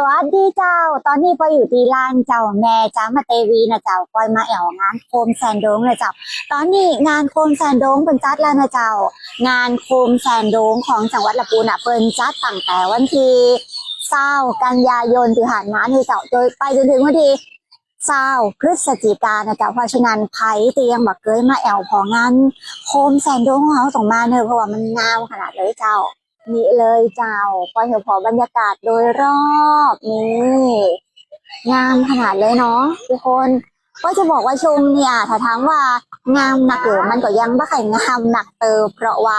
สวัสดีเจ้า ตอนนี้ปอยอยู่ที่ลานเจ้าแม่จ้ามาเตวีนะเจ้าปอยมาแอวงานโคมแซนโดงนะเจ้า ตอนนี้งานโคมแซนโดงเป็นจัดแล้วนะเจ้า งานโคมแซนโดงของจังหวัดลำพูนอะเปินจัดตั้งแต่วันที่เศร้ากันยายนที่ผ่านมานี่เจ้าโดยไปจนถึงวันที่เศร้าพฤศจิกานนะเจ้าเพราะฉะนั้นไผ่เตียงบักเกยมาแอวพองานโคมแซนโดงของเขาส่งมาเนอะเพราะว่ามันงามขนาดเลยเจ้า นี่เลยเจ้าปอยเห็นพอบรรยากาศโดยรอบนี่งามขนาดเลยเนาะทุกคน ก็จะบอกว่าชมเนี่ยถ้าถามว่างามหนักหรือมันก็ยังไม่ค่อยงามหนักเติมเพราะว่า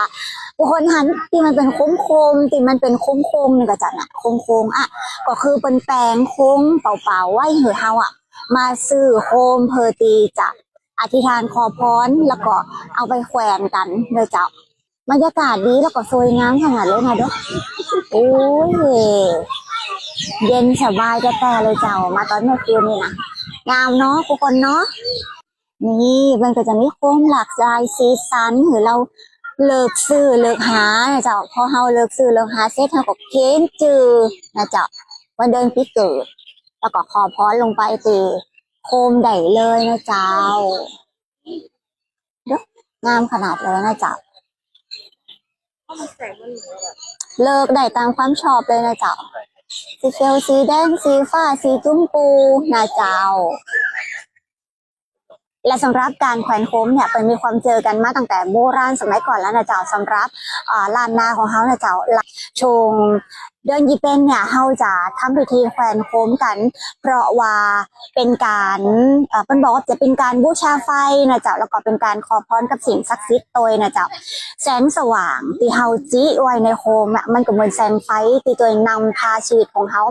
ทุกคนหันที่มันเป็นโค้งโค้งที่มันเป็นโค้งโค้งนี่ก็จะน่ะโค้งโค้งอะก็คือเป็นแปลงโค้งเปล่าๆไว้เหอเฮาอะ มาซื้อโคมเพอร์ตีจะอธิษฐานขอพรแล้วก็เอาไปแขวนกันเลยเจ้า บรรยากาศดีแล้วก็สวยงามขนาดเลยนะเด้อโอ้ยเย็นสบายจะแต่เลยเจ้ามาตอนเมื่อคืนนี่นะงามเนาะทุกคนเนาะนี่มันก็จะมีโค้มหลากหลายสีสันหรือเราเลิกซื้อเลิกหานะเจ้าพอเฮาเลิกซื้อเลิกหาเสร็จเฮาก็เค้นจือนะเจ้าวันเดินปีเกิด แล้วก็ขอพรลงไปตีโคมใดเลยนะเจ้าเด้องามขนาดเลยนะเจ้า เลิกได้ตามความชอบเลยนะเจ้า สีเขียวสีแดงสีฟ้าสีจุ้มปูนะเจ้า และสำหรับการแขวนโคมเนี่ยเป็นมีความเจอกันมาตั้งแต่โบราณสมัยก่อนแล้วนะเจ้าสำหรับอ่าลานนาของเขานะเจ้าชงเดินยีเป็นเนี่ยเขาจะทำพิธีแขวนโคมกัน เพราะว่าเป็นการเอ่อเป็นบอกว่าจะเป็นการบูชาไฟนะเจ้าแล้วก็เป็นการขอพรกับสิ่งศักดิ์สิทธิ์ตัวนะเจ้าแสงสว่างที่เฮาจิไว้ในโคมอะมันก็เหมือนแสงไฟที่ตัวนำพาชีวิตของเขา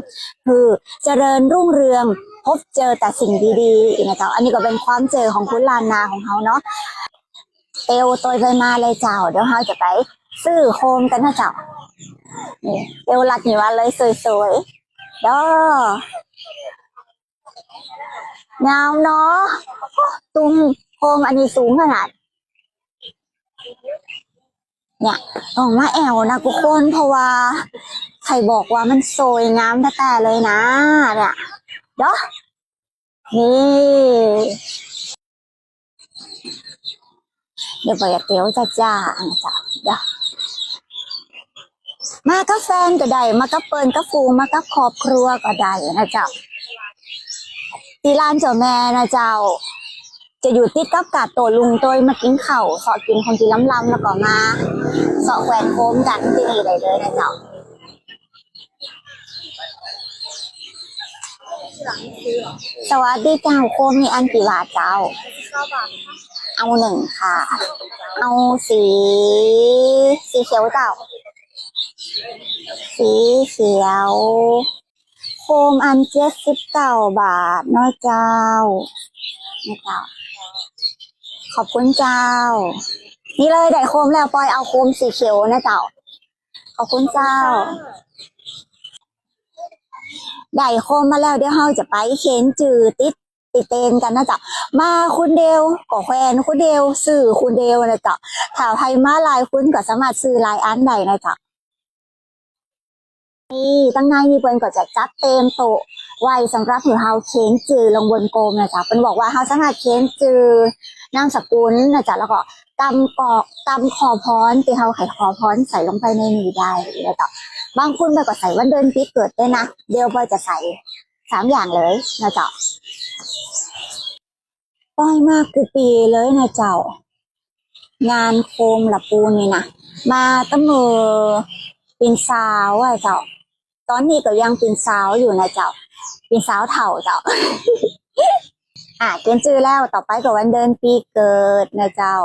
คือเจริญรุ่งเรืองพบเจอแต่สิ่งดีๆนะเจ้าอันนี้ก็เป็นความเจอของคุณลานนาของเขาเนาะเอวตัวไปมาเลยเจ้าเดี๋ยวเราจะไปซื้อโคมกันนะเจ้า เอวหลักหนีวันเลยสวยๆเด้องามเนาะตุ้มโคมอันนี้สูงขนาด เนี่ยออกมาแอวนะทุกคนเพราะว่าใครบอกว่ามันสวยงามแต่แต่เลยนะ เนี่ยเด้อนี่เดี๋ยวไปเตี๋ยวจ้าจ้าจ๊ะเดี๋ยว มากับแฟนก็ได้มากับเปิลกับฟูงมากับครอบครัวก็ได้นะจ๊ะที่ร้านเจ้าแม่นะเจ้า จะอยู่ติดกับกาดโตลุงโตัวมากินเข่าวสอดกินคนกินล้ำๆแล้วก็มาสอแขวนโค้มกันที่นี่ได้เลยนะเจ้าสวัสดีเจ้าโคมมีอันกี่บาทเจ้า เอาหนึ่งค่ะ เอาสี สีเขียวเจ้า สีเขียว โคมอันเจ็ดสิบเก้าบาทเนาะเจ้านี่เจ้า ขอบคุณเจ้า นี่เลยได้โคมแล้วปอยเอาโคมสีเขียวนะเจ้า ขอบคุณเจ้าได้โคมมาแล้วเดี๋ยวเราจะไปเข็นจือติดติดเตนกันนะจ๊ะมาคุณเดวก็แควนคุณเดวสื่อคุณเดวนะจ๊ะถ้าใครมาลายคุณก็สามารถซื้อลายอันได้นะจ๊ะ นี่ตั้งในมีเปิ้นก็จะจัดเต็มโตะไว้สำหรับหือเฮาเค้นจือลงบนโกมนะจ๊ะเป็นบอกว่าเฮาสามารถเค้นจือนามสกุลนะจ๊ะแล้วก็กำกอกกำขอพรที่เฮาไขขอพรใส่ลงไปในนี้ได้นะจ๊ะบางคนไปก็ใส่วันเดือนปีเกิดด้วยนะเดี๋ยวปอจะใส่สามอย่างเลยนะจ๊ะป้อยมากคือปีเลยนะเจ้า งานโคมละปูนี่นะมาตั้งมือ เป็นสาวอะเจ้า ตอนนี้ก็ยังเป็นสาวอยู่นะเจ้า เป็นสาวเถ่าเจ้า อะเขียนชื่อแล้วต่อไปก็วันเดือนปีเกิดนะเจ้า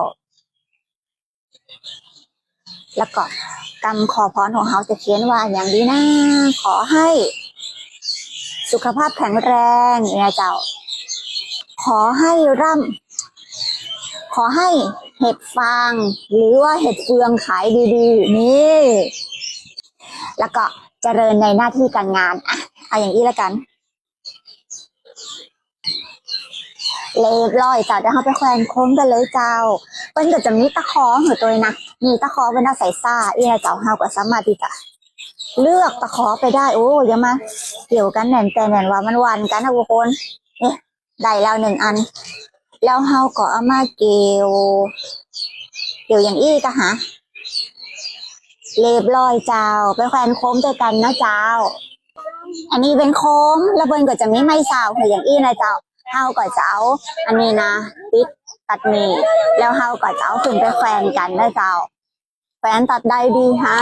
แล้วก็กำขอพรของเขาจะเขียนว่าอย่างดีนะขอให้ สุขภาพแข็งแรงนะเจ้า ขอให้ร่ำขอให้เห็ดฟาง หรือว่าเห็ดเฟืองขายดีๆ นี่ แล้วก็เจริญในหน้าที่การงานอะเอาอย่างนี้แล้วกันเรียบร้อยจ้าเดี๋ยวเราไปแขวนโค้งกันเลยเจ้าเปิ้นก็จะมีตะขอหัวตัวนะมีตะขอเป็นเอาใส่ซ่าอีนะเจ้าเฮาก็สามารถที่จะเลือกตะขอไปได้ โอ้ยังมาเกี่ยวกันแน่นแต่แน่นว่ามันวันกันนะทุกคนเอ๊ะได้แล้วหนึ่งอัน แล้วเฮาก็เอามาเกี่ยว เกี่ยวอย่างอี้กะฮะ เรียบร้อยเจ้า ไปแขวนโค้มด้วยกันนะเจ้า อันนี้เป็นโค้มแล้วเบิ้นก็จะมีไม้สาวคืออย่างอี้นะเจ้าเฮาก็จะเอาอันนี้นะปิดตัดนีแล้วเฮาก็จะเอาขึ้นไปแขวนกันนะเจ้าแขวนตัดได้ดีฮะ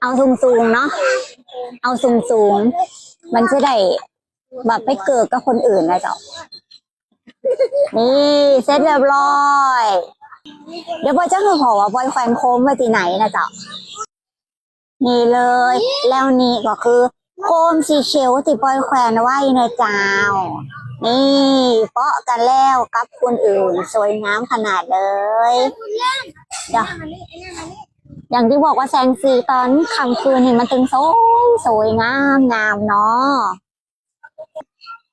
เอาสูงๆเนาะ เอาสูงๆ มันจะได้ แบบไปเกิดกับคนอื่นนะเจ้า นี่เสร็จเรียบร้อย เดี๋ยวบอยจะคือขอว่าบอยแขวนโค้งไว้ที่ไหนนะเจ้า นี่เลย แล้วนี่ก็คือ โคมสีเขียวที่บอยแขวนไว้นะเจ้า นี่เปาะกันแล้วกับคนอื่น สวยงามขนาดเลยเดี๋ยวอย่างที่บอกว่าแสงสีตอนค่ำคืนนี่มันตึงสวยสวยงามงามเนาะ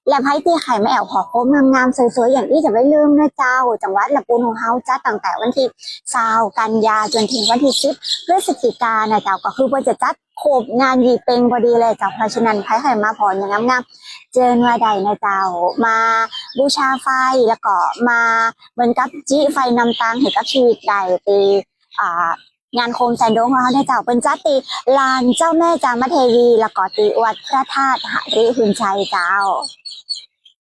และไพ่ที่ไข่ไม่แอวขอโค้มงามๆสวยๆอย่างนี้จะไม่ลืมนะเจ้า จังหวัดละปูนของเฮาจัดตั้งแต่วันที่สาวกันยาจนถึงวันที่สิบพฤศจิกายนะเจ้าก็คือว่าจะจัดโคบงานยีเป็งพอดีเลยเจ้าเพราะฉะนั้นไพ่ไข่มาพรอย่างงามๆเจอเมื่อใดนะเจ้า มาบูชาไฟแล้วก็มาเหมือนกับจิไฟนำตังให้กับชีวิตใดตีอ่างานโคมแซนโดงของเราเนี่ยเจ้าเป็นจัดตีลานเจ้าแม่จามเทวี และก็ตีวัดพระธาตุหริหุนชัยเจ้า